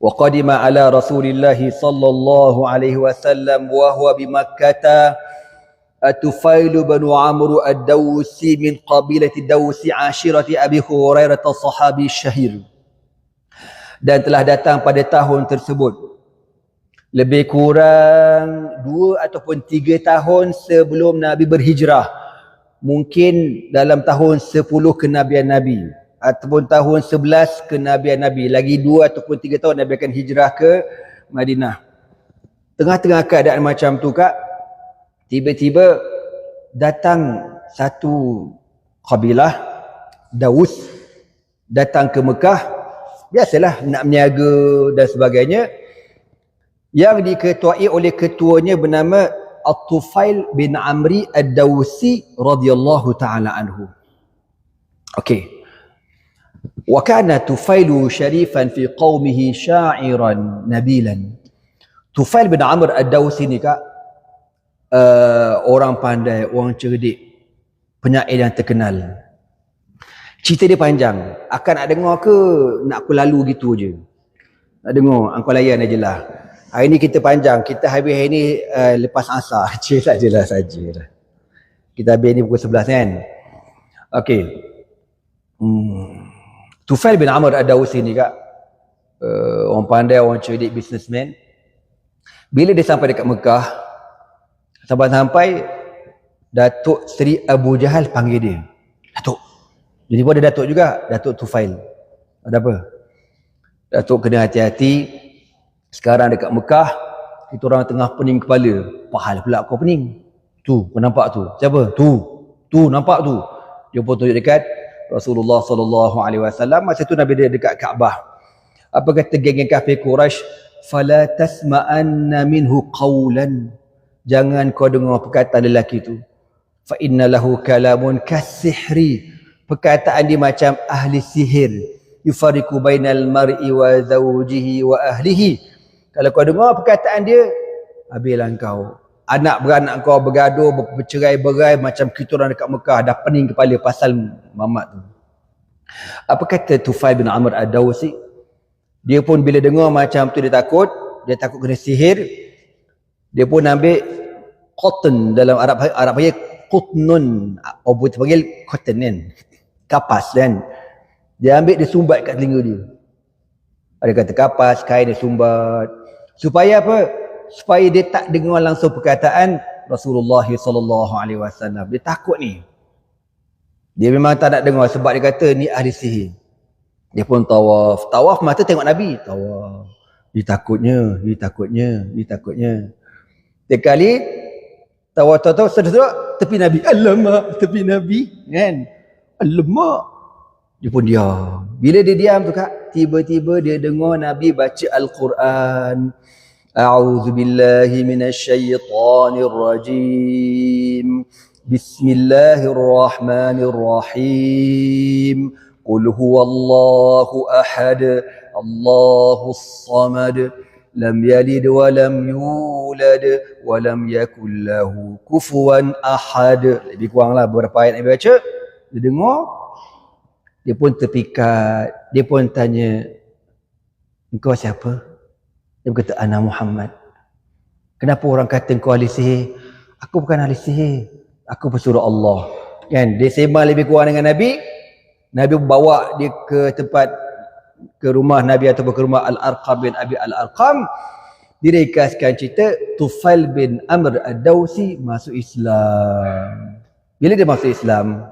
وقدم على رسول الله صلى الله عليه وسلم وهو بمكة التفيل بن عمرو الدوسي من قبيلة الدوس عاشرة أبي هريرة الصحابي الشهير dan telah datang pada tahun tersebut lebih kurang dua ataupun tiga tahun sebelum Nabi berhijrah mungkin dalam tahun 10 kenabian Nabi ataupun tahun 11 kenabian Nabi lagi dua ataupun tiga tahun Nabi akan hijrah ke Madinah tengah-tengah keadaan macam tu kak tiba-tiba datang satu kabilah Daus datang ke Mekah biasalah nak meniaga dan sebagainya yang diketuai oleh ketuanya bernama At-Tufail bin Amri Ad-Dawsi radhiyallahu taala anhu. Okey. Wa kana Tufailu syarifan fi qaumihi sya'iran nabilan. Tufail bin Amr Ad-Dawsi ni kak uh, orang pandai, orang cerdik, penyair yang terkenal. Cerita dia panjang. Akan nak dengar ke nak aku lalu gitu je? Nak dengar, angkau layan aje lah. Hari ni kita panjang. Kita habis hari ni uh, lepas asar. Cik sajalah sajalah. Kita habis ni pukul 11 kan? Okey. Hmm. Tufail bin Amr Ad-Dawsi ni kak. Uh, orang pandai, orang cerdik, businessman. Bila dia sampai dekat Mekah, sampai-sampai Datuk Seri Abu Jahal panggil dia. Datuk. Jadi pun ada Datuk juga, Datuk Tufail. Ada apa? Datuk kena hati-hati. Sekarang dekat Mekah, kita orang tengah pening kepala. Pahal pula kau pening. Tu, kau nampak tu. Siapa? Tu. Tu, nampak tu. Dia pun tunjuk dekat Rasulullah sallallahu alaihi wasallam masa tu Nabi dia dekat Kaabah. Apa kata geng-geng kafir Quraisy? Fala tasma'anna minhu qawlan. Jangan kau dengar perkataan lelaki tu. Fa inna lahu kalamun kasihri. Perkataan dia macam ahli sihir. Yufariku bainal mar'i wa zawjihi wa ahlihi. Kalau kau dengar perkataan dia, habislah kau. Anak beranak kau bergaduh, bercerai-berai macam kita orang dekat Mekah. Dah pening kepala pasal mamat tu. Apa kata Tufail bin Amr Ad-Dawsi? Dia pun bila dengar macam tu dia takut. Dia takut kena sihir. Dia pun ambil cotton dalam Arab Arab panggil qutnun. Orang panggil cotton kan. Kapas kan. Dia ambil dia sumbat kat telinga dia. Ada kata kapas, kain dia sumbat. Supaya apa? Supaya dia tak dengar langsung perkataan Rasulullah sallallahu alaihi wasallam. Dia takut ni. Dia memang tak nak dengar sebab dia kata ni ahli sihir. Dia pun tawaf. Tawaf mata tengok Nabi. Tawaf. Dia takutnya, dia takutnya, dia takutnya. Tiap kali tawaf tawaf sedar tepi Nabi. Alamak, tepi Nabi. Kan? Alamak. Dia pun diam. Bila dia diam tu kak, tiba-tiba dia dengar Nabi baca Al-Quran. A'udzu billahi minasyaitonir rajim. Bismillahirrahmanirrahim. Qul huwallahu ahad. Allahus samad. Lam yalid wa lam yulad wa lam yakul lahu kufuwan ahad. Lebih kuranglah beberapa ayat Nabi baca. Dia dengar dia pun terpikat. Dia pun tanya, engkau siapa? Dia berkata, Ana Muhammad. Kenapa orang kata engkau ahli sihir? Aku bukan ahli sihir. Aku pesuruh Allah. Kan? Dia sembang lebih kurang dengan Nabi. Nabi bawa dia ke tempat ke rumah Nabi atau ke rumah Al-Arqam bin Abi Al-Arqam. Direkaskan cerita Tufail bin Amr Ad-Dawsi masuk Islam. Bila dia masuk Islam,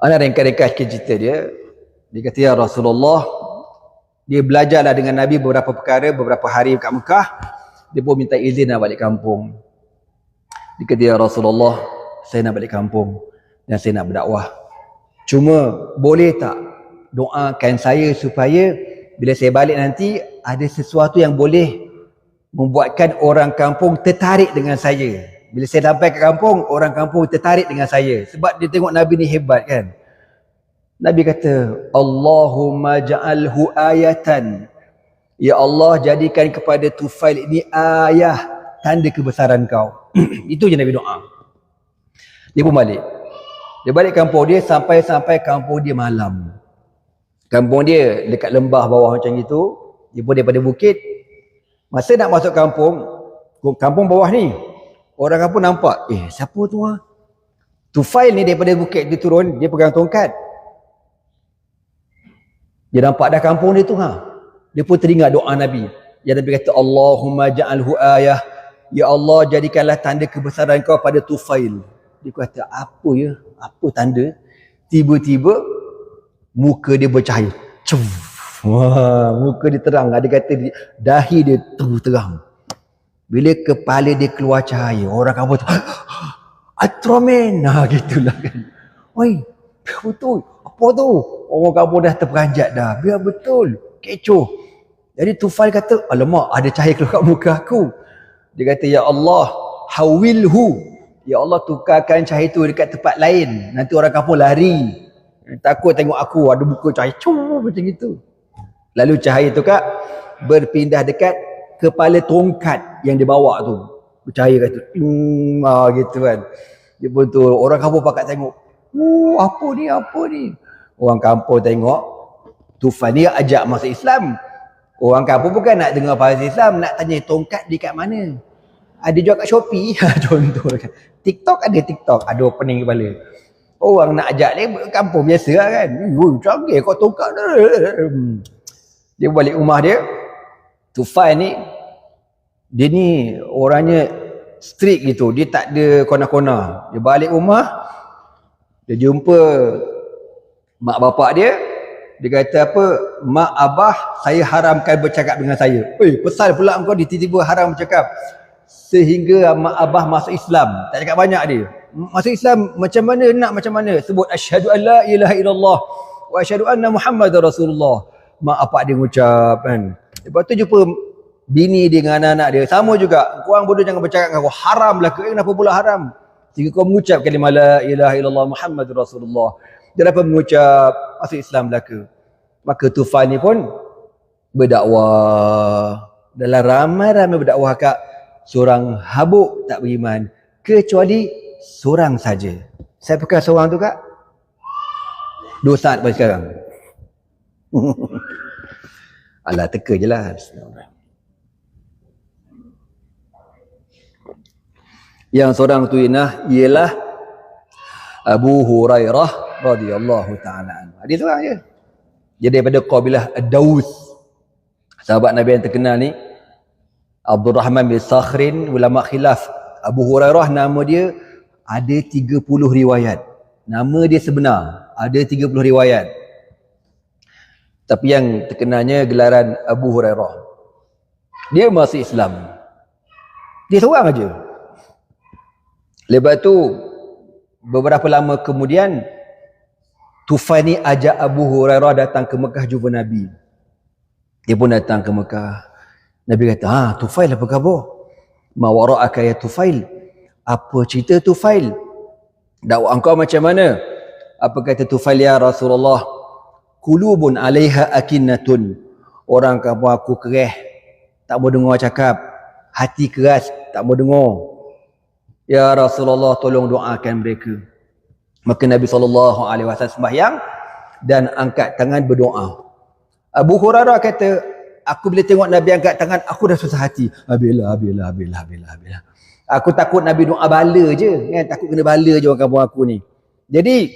Ana ringkas-ringkas cerita dia. Dia kata, Ya Rasulullah, dia belajarlah dengan Nabi beberapa perkara, beberapa hari kat Mekah. Dia pun minta izin nak balik kampung. Dia kata, Ya Rasulullah, saya nak balik kampung dan saya nak berdakwah. Cuma boleh tak doakan saya supaya bila saya balik nanti ada sesuatu yang boleh membuatkan orang kampung tertarik dengan saya. Bila saya sampai ke kampung, orang kampung tertarik dengan saya. Sebab dia tengok Nabi ni hebat kan. Nabi kata, Allahumma ja'alhu ayatan. Ya Allah, jadikan kepada Tufail ini ayah. Tanda kebesaran kau. Itu je Nabi doa. Dia pun balik. Dia balik kampung dia sampai-sampai kampung dia malam. Kampung dia dekat lembah bawah macam itu. Dia pun daripada bukit. Masa nak masuk kampung, kampung bawah ni. Orang kampung nampak, eh siapa tu ah? Tufail ni daripada bukit dia turun, dia pegang tongkat. Dia nampak dah kampung dia tu ha. Dia pun teringat doa Nabi. Ya Nabi kata Allahumma ja'alhu ayah. Ya Allah jadikanlah tanda kebesaran kau pada Tufail. Dia kata apa ya? Apa tanda? Tiba-tiba muka dia bercahaya. Cuf. Wah, muka dia terang. Ada kata dahi dia tu terang. Bila kepala dia keluar cahaya, orang kamu tu Atromen. Nah, gitulah kan. Oi, betul. Apa tu? Orang kamu dah terperanjat dah. Biar betul. Kecoh. Jadi Tufail kata, alamak ada cahaya keluar kat muka aku. Dia kata, Ya Allah, hawilhu. Ya Allah tukarkan cahaya tu dekat tempat lain. Nanti orang kampung lari. Takut tengok aku ada muka cahaya. Cuma macam itu. Lalu cahaya tu kak berpindah dekat kepala tongkat yang dia bawa tu. Bercahaya kata, hmm, ah, gitu kan. Dia pun tu, orang kampung pakat tengok. Oh, apa ni, apa ni? Orang kampung tengok, Tufan ni ajak masuk Islam. Orang kampung bukan nak dengar bahasa Islam, nak tanya tongkat di kat mana. Ada jual kat Shopee, contoh kan. TikTok ada TikTok, ada opening kepala. Orang nak ajak ni kampung biasa lah kan. Oh, canggih kau tongkat. Dia balik rumah dia. Tufan ni dia ni orangnya strict gitu. Dia tak ada kona-kona. Dia balik rumah dia jumpa mak bapak dia. Dia kata apa? Mak abah saya haramkan bercakap dengan saya. Eh, pesal pula kau dia tiba-tiba haram bercakap. Sehingga mak abah masuk Islam. Tak cakap banyak dia. Masuk Islam macam mana nak macam mana? Sebut asyhadu an la ilaha illallah wa asyhadu anna muhammadar rasulullah mak apa dia ngucap kan. Lepas tu jumpa bini dia dengan anak-anak dia. Sama juga. Kau bodoh jangan bercakap dengan aku. Haram lah. Kenapa pula haram? Jika kau mengucap kalimah la ilaha illallah Muhammad Rasulullah. Dia dapat mengucap masuk Islam belaka. Maka Tufan ni pun berdakwah. Dalam ramai-ramai berdakwah kak. Seorang habuk tak beriman. Kecuali seorang saja. Saya pekan seorang tu kak. Dua saat pada sekarang. Alah teka je lah. Yang seorang tu inah ialah Abu Hurairah radhiyallahu taala anhu. Hadis seorang je. Dia daripada kabilah Ad-Daus. Sahabat Nabi yang terkenal ni Abdul Rahman bin Sakhrin ulama khilaf. Abu Hurairah nama dia ada 30 riwayat. Nama dia sebenar ada 30 riwayat. Tapi yang terkenalnya gelaran Abu Hurairah. Dia masih Islam. Dia seorang aja. Lepas tu beberapa lama kemudian Tufani ajak Abu Hurairah datang ke Mekah jumpa Nabi. Dia pun datang ke Mekah. Nabi kata, "Ha, Tufail apa khabar?" "Ma wara'aka ya Tufail?" "Apa cerita Tufail?" "Dakwah engkau macam mana?" Apa kata Tufail ya Rasulullah? kulubun alaiha akinnatun orang kampung aku kereh tak mau dengar cakap hati keras tak mau dengar ya Rasulullah tolong doakan mereka. Maka Nabi sallallahu alaihi wasallam sembahyang dan angkat tangan berdoa. Abu Hurairah kata aku bila tengok Nabi angkat tangan aku dah susah hati. Bila bila bila bila bila aku takut Nabi doa bala je kan? Takut kena bala je orang kampung aku ni. Jadi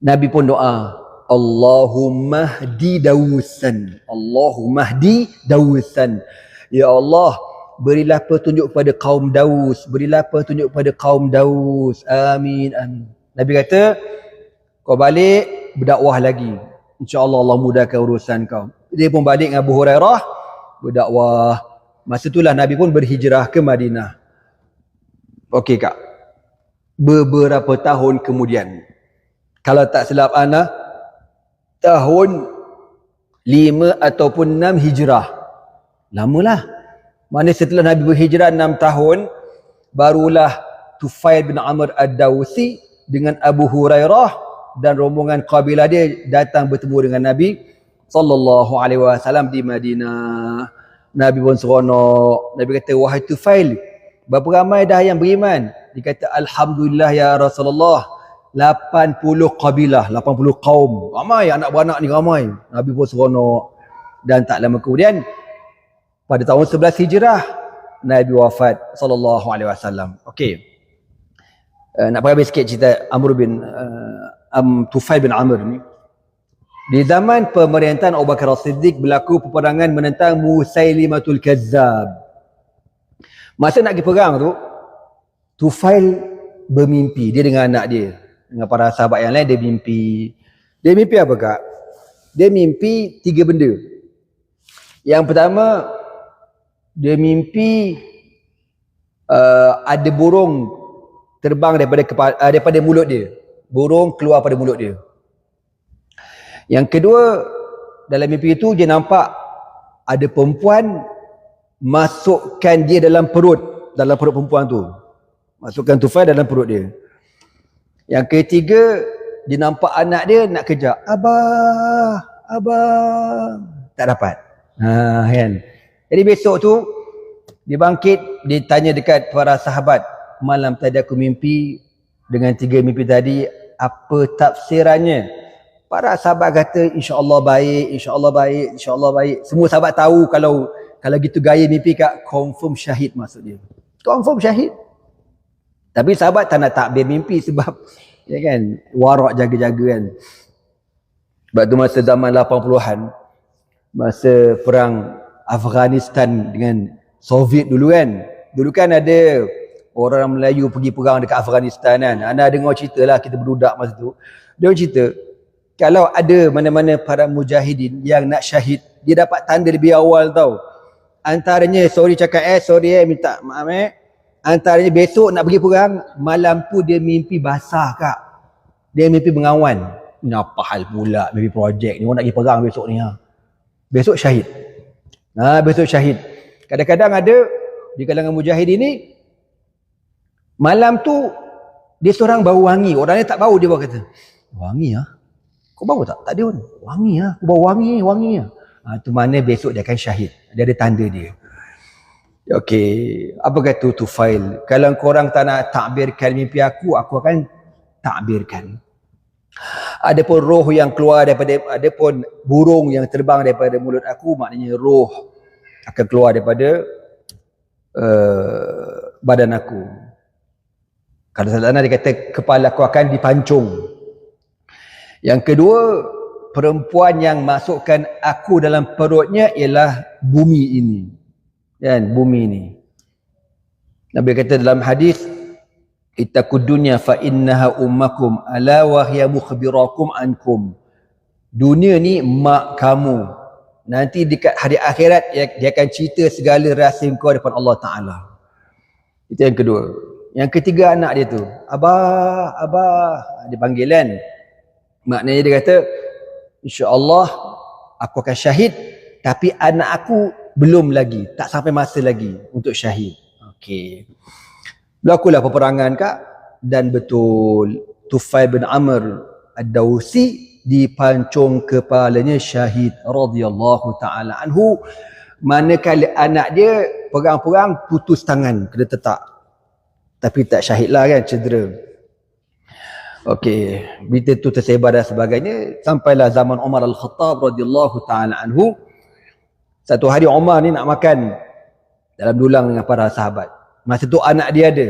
Nabi pun doa Allahumma hdi Dawusan. Allahumma hdi Dawusan. Ya Allah, berilah petunjuk kepada kaum Daus. Berilah petunjuk kepada kaum Daus. Amin. Amin. Nabi kata, kau balik berdakwah lagi. InsyaAllah Allah mudahkan urusan kau. Dia pun balik dengan Abu Hurairah berdakwah. Masa itulah Nabi pun berhijrah ke Madinah. Okey kak. Beberapa tahun kemudian. Kalau tak silap anak, tahun 5 ataupun 6 hijrah. Lamalah. Mana setelah Nabi berhijrah 6 tahun, barulah Tufail bin Amr Ad-Dawsi dengan Abu Hurairah dan rombongan kabilah dia datang bertemu dengan Nabi sallallahu alaihi wasallam di Madinah. Nabi pun seronok. Nabi kata, "Wahai Tufail, berapa ramai dah yang beriman?" Dia kata, "Alhamdulillah ya Rasulullah." 80 kabilah, 80 kaum. Ramai anak beranak ni ramai. Nabi pun seronok. dan tak lama kemudian pada tahun 11 Hijrah Nabi wafat sallallahu alaihi wasallam. Okey. Uh, nak bagi sikit cerita Amr bin uh, um, Tufail bin Amr ni. Di zaman pemerintahan Abu Bakar As-Siddiq berlaku peperangan menentang Musailimatul Kazzab. Masa nak pergi perang tu, Tufail bermimpi dia dengan anak dia. Dengan para sahabat yang lain dia mimpi. Dia mimpi apa kak? Dia mimpi tiga benda. Yang pertama, dia mimpi uh, ada burung terbang daripada kepala, uh, daripada mulut dia. Burung keluar pada mulut dia. Yang kedua, dalam mimpi itu dia nampak ada perempuan masukkan dia dalam perut, dalam perut perempuan tu. Masukkan tufai dalam perut dia. Yang ketiga, dia nampak anak dia nak kejar. Abah, abah. Tak dapat. Ha, kan? Jadi besok tu dia bangkit, dia tanya dekat para sahabat, malam tadi aku mimpi dengan tiga mimpi tadi, apa tafsirannya? Para sahabat kata insya-Allah baik, insya-Allah baik, insya-Allah baik. Semua sahabat tahu kalau kalau gitu gaya mimpi kak confirm syahid maksud dia. Confirm syahid. Tapi sahabat tak nak takbir mimpi sebab ya kan warak jaga-jaga kan. Sebab tu masa zaman 80-an masa perang Afghanistan dengan Soviet dulu kan. Dulu kan ada orang Melayu pergi perang dekat Afghanistan kan. Anda dengar cerita lah kita berudak masa tu. Dia cerita, kalau ada mana-mana para mujahidin yang nak syahid, dia dapat tanda lebih awal tau. Antaranya, sorry cakap eh, sorry eh, minta maaf eh. Antaranya besok nak pergi perang, malam tu dia mimpi basah kak. Dia mimpi mengawan. Ini apa hal pula mimpi projek ni, orang nak pergi perang besok ni ha. Besok syahid. Ha, besok syahid. Kadang-kadang ada di kalangan mujahid ini malam tu dia seorang bau wangi. Orang ni tak bau dia bawa kata. Wangi ah. Kau bau tak? Tak ada pun. Wangi ah. Aku bau wangi, wangi ah. Ha, tu mana besok dia akan syahid. Dia ada tanda dia. Okey, apa kata tu file? Kalau korang tak nak takbirkan mimpi aku, aku akan takbirkan. Ada pun roh yang keluar daripada ada pun burung yang terbang daripada mulut aku maknanya roh akan keluar daripada uh, badan aku. Kalau salah dia kata kepala aku akan dipancung. Yang kedua, perempuan yang masukkan aku dalam perutnya ialah bumi ini. Kan, bumi ini. Nabi kata dalam hadis ittaqud dunya fa innaha ummakum ala wa hiya mukhbirakum ankum. Dunia ni mak kamu. Nanti dekat hari akhirat dia, dia akan cerita segala rahsia kau depan Allah Taala. Itu yang kedua. Yang ketiga anak dia tu. Abah abah. Dia panggil kan? Maknanya dia kata insyaallah aku akan syahid tapi anak aku belum lagi tak sampai masa lagi untuk syahid. Okey Berlakulah peperangan kak. Dan betul Tufai bin Amr Ad-Dawsi dipancung kepalanya syahid radhiyallahu taala anhu. Manakala anak dia perang-perang putus tangan kena tetak tapi tak syahid lah kan cedera. Okey, berita tu tersebar dan sebagainya. Sampailah zaman Umar Al-Khattab radhiyallahu taala anhu. Satu hari Umar ni nak makan dalam dulang dengan para sahabat Masa tu anak dia ada.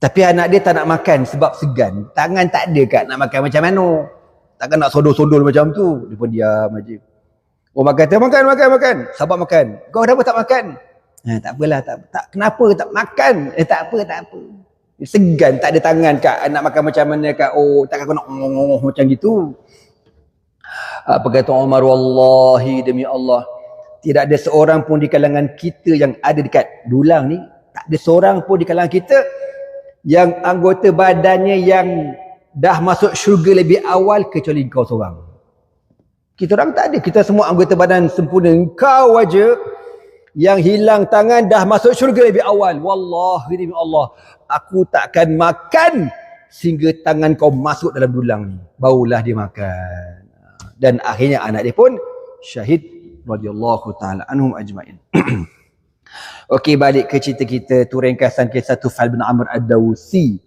Tapi anak dia tak nak makan sebab segan. Tangan tak ada kat nak makan macam mana. Takkan nak sodol-sodol macam tu. Dia pun diam aja. Oh makan, tak makan, makan, makan. Sabar makan. Kau kenapa tak makan? Ha, tak apalah, tak, tak, kenapa tak makan? Eh tak apa, tak apa. Segan, tak ada tangan kat nak makan macam mana kat. Oh, takkan kau nak ngong macam gitu. Apa kata Umar, Wallahi demi Allah tidak ada seorang pun di kalangan kita yang ada dekat dulang ni. Tak ada seorang pun di kalangan kita yang anggota badannya yang dah masuk syurga lebih awal kecuali kau seorang. Kita orang tak ada. Kita semua anggota badan sempurna. Kau aja yang hilang tangan dah masuk syurga lebih awal. Wallahi demi Allah. Aku takkan makan sehingga tangan kau masuk dalam dulang ni. Barulah dia makan. Dan akhirnya anak dia pun syahid radhiyallahu taala anhum ajmain. Okey balik ke cerita kita tu ringkasan kisah Tufal bin Amr Ad-Dawsi.